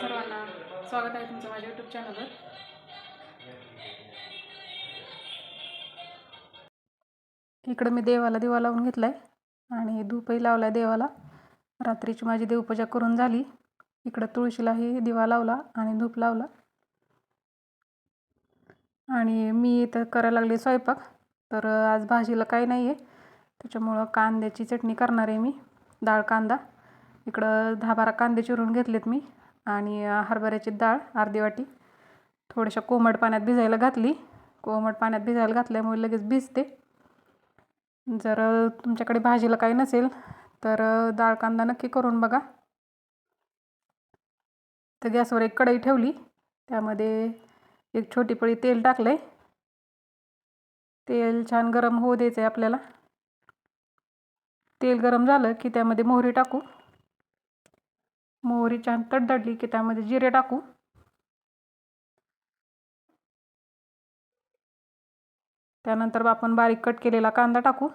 सर्वांना स्वागत आहे तुमचं माझ्या यूट्यूब चॅनलवर इकडं मी देवाला दिवा लावून घेतला आहे आणि धूपही लावला आहे देवाला. रात्रीची माझी देवपूजा करून झाली. इकडं तुळशीलाही दिवा लावला आणि धूप लावला. आणि मी इथं करायला लागले स्वयंपाक. तर आज भाजीला काही नाही आहे त्याच्यामुळं कांद्याची चटणी करणार आहे मी. डाळ कांदा. इकडं दहा बारा कांदे चिरून घेतलेत मी. आणि हरभऱ्याची डाळ अर्धी वाटी. थोड्याशा कोमट पाण्यात भिजायला घातली. कोमट पाण्यात भिजायला घातल्यामुळे लगेच भिजते. जर तुमच्याकडे भाजीला काही नसेल तर डाळ कांदा नक्की करून बघा. तर गॅसवर एक कढई ठेवली. त्यामध्ये एक छोटी पळी तेल टाकलं आहे तेल छान गरम होऊ द्यायचं आहे आपल्याला. तेल गरम झालं की त्यामध्ये मोहरी टाकू. मोहरी छान तडतडली की त्यामध्ये जिरे टाकू. त्यानंतर आपण बारीक कट केलेला कांदा टाकू.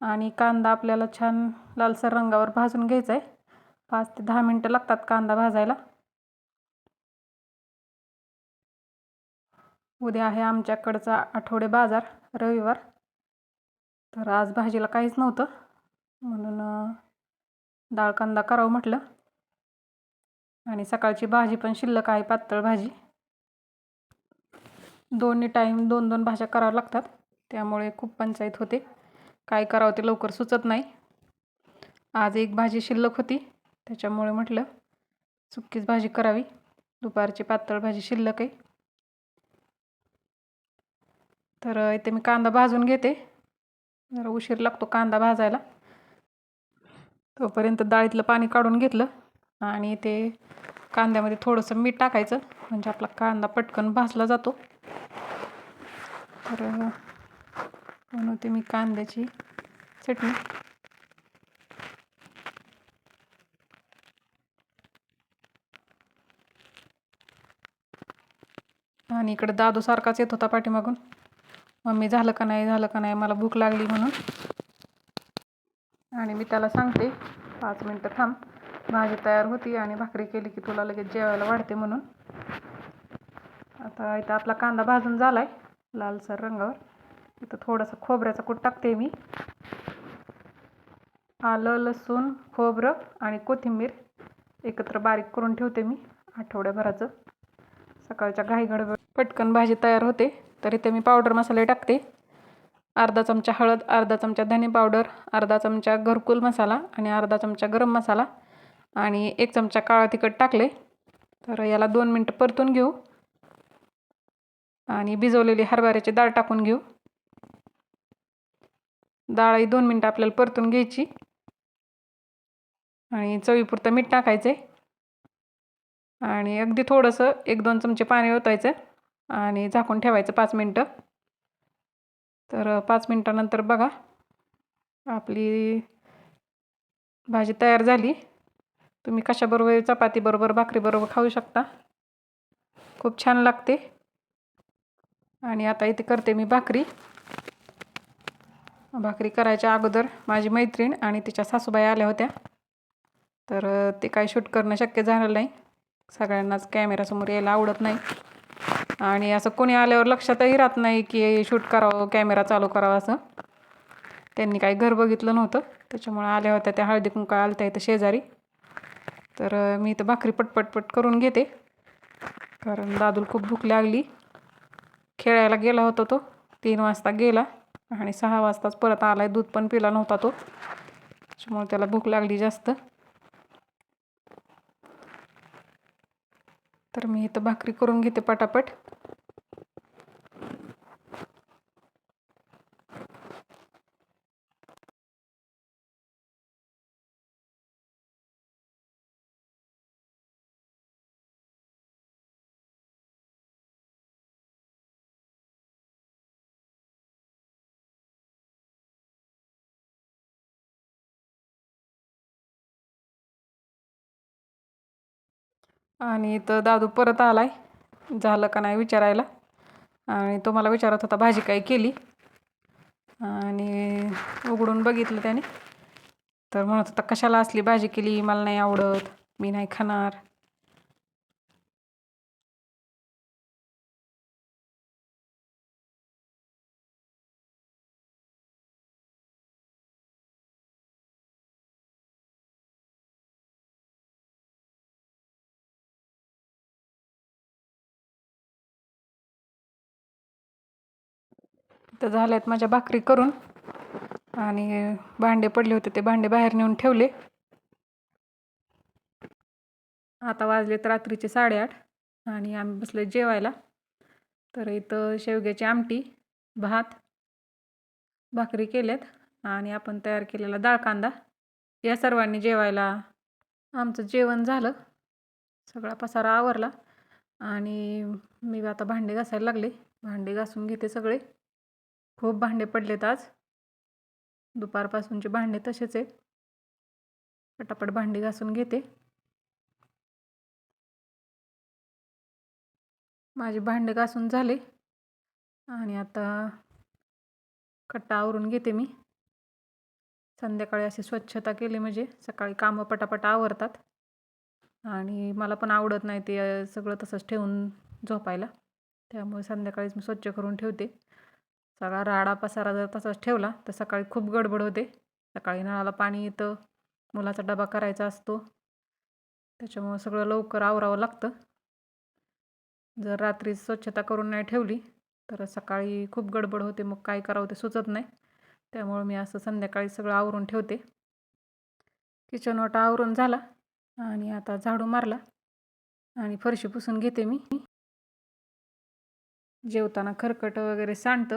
आणि कांदा आपल्याला छान लालसर रंगावर भाजून घ्यायचा आहे पाच ते दहा मिनटं लागतात कांदा भाजायला. उद्या आहे आमच्याकडचा आठवडे बाजार रविवार. तर आज भाजीला काहीच नव्हतं. म्हणून डाळ कांदा करावं म्हटलं. आणि सकाळची भाजी पण शिल्लक आहे पातळ भाजी. दोन्ही टाईम दोन दोन भाज्या कराव्या लागतात. त्यामुळे खूप पंचायत होते. काय करावं ते लवकर सुचत नाही. आज एक भाजी शिल्लक होती. त्याच्यामुळे म्हटलं सुक्कीच भाजी करावी. दुपारची पातळ भाजी शिल्लक आहे. तर इथे मी कांदा भाजून घेते. जरा उशीर लागतो कांदा भाजायला. तोपर्यंत डाळीतलं पाणी काढून घेतलं. आणि ते कांद्यामध्ये थोडंसं मीठ टाकायचं. म्हणजे आपला कांदा पटकन भाजला जातो. तर बनवते मी कांद्याची चटणी. आणि इकडे दादू सारखाच येत होता पाठीमागून. मम्मी झालं का नाही? झालं का नाही? मला भूक लागली म्हणून. आणि मी त्याला सांगते पाच मिनटं थांब. भाजी तयार होती आणि भाकरी केली की तुला लगेच जेवायला वाढते म्हणून. आता इथं आपला कांदा भाजून झाला आहे लालसर रंगावर. इथं थोडंसं खोबऱ्याचा कूट टाकते मी. आलं लसूण खोबरं आणि कोथिंबीर एकत्र बारीक करून ठेवते मी आठवड्याभराचं. सकाळच्या घाई पटकन भाजी तयार होते तर इथे मी पावडर मसाले टाकते. अर्धा चमचा हळद अर्धा चमचा धने पावडर अर्धा चमचा घरकुल मसाला आणि अर्धा चमचा गरम मसाला. आणि एक चमचा काळा तिखट टाकले. तर याला दोन मिनटं परतून घेऊ. आणि भिजवलेली हरभऱ्याची डाळ टाकून घेऊ. डाळ ही दोन मिनटं आपल्याला परतून घ्यायची. आणि चवीपुरतं मीठ टाकायचे. आणि अगदी थोडंसं एक दोन चमचे पाणी ओतायचं आणि झाकून ठेवायचं पाच मिनटं. तर पाच मिनटानंतर बघा आपली भाजी तयार झाली. तुम्ही कशाबरोबर चपातीबरोबर भाकरीबरोबर खाऊ शकता. खूप छान लागते. आणि आता इथे करते मी भाकरी. भाकरी करायच्या अगोदर माझी मैत्रीण आणि तिच्या सासूबाई आल्या होत्या. तर ते काही शूट करणं शक्य झालं नाही. सगळ्यांनाच कॅमेरासमोर यायला आवडत नाही. आणि असं कोणी आल्यावर लक्षातही राहत नाही की शूट करावं कॅमेरा चालू करावा असं. त्यांनी काही घर बघितलं नव्हतं. त्याच्यामुळे आल्या होत्या त्या हळदी कुंका आलत्या इथं शेजारी. तर मी इथं भाकरी पटपटपट करून घेते. कारण दादूल खूप भूक लागली. खेळायला गेला होता तो. तीन वाजता गेला आणि सहा वाजताच परत आला आहे दूध पण पिला नव्हता तो. त्याच्यामुळे त्याला भूक लागली जास्त. तर मी इथं भाकरी करून घेते पटापट. आणि इथं दादू परत आलाय. झालं का नाही विचारायला. आणि तो मला विचारत होता भाजी काय केली? आणि उघडून बघितलं त्याने. तर म्हणत होता कशाला असली भाजी केली? मला नाही आवडत. मी नाही खाणार. तर झाल्यात माझ्या भाकरी करून. आणि भांडे पडले होते ते भांडे बाहेर नेऊन ठेवले. आता वाजलेत रात्रीचे साडेआठ आणि आम्ही बसले जेवायला. तर इथं शेवग्याची आमटी भात भाकरी केल्यात आणि आपण तयार केलेला डाळ कांदा. या सर्वांनी जेवायला आमचं जेवण झालं. सगळा पसारा आवरला आणि मी आता भांडे घासायला लागले. भांडे घासून घेते सगळे. खूप भांडे पडलेत आज. दुपारपासूनचे भांडे तसेच आहेत. पटापट भांडी घासून घेते. माझे भांडे घासून झाले. आणि आता कट्टा आवरून घेते मी. संध्याकाळी अशी स्वच्छता केली म्हणजे सकाळी कामं पटापट आवरतात. आणि मला पण आवडत नाही ते सगळं तसंच ठेवून झोपायला. त्यामुळे संध्याकाळीच मी स्वच्छ करून ठेवते. सगळा राडा पसारा जर तसाच ठेवला तर सकाळी खूप गडबड होते. सकाळी नळाला पाणी येतं मुलाचा डबा करायचा असतो. त्याच्यामुळं सगळं लवकर आवरावं लागतं. जर रात्री स्वच्छता करून नाही ठेवली तर सकाळी खूप गडबड होते. मग काय करावं ते सुचत नाही. त्यामुळं मी असं संध्याकाळी सगळं आवरून ठेवते. किचन ओटा आवरून झाला आणि आता झाडू मारला आणि फरशी पुसून घेते मी. जेवताना खरकट वगैरे सांडतं.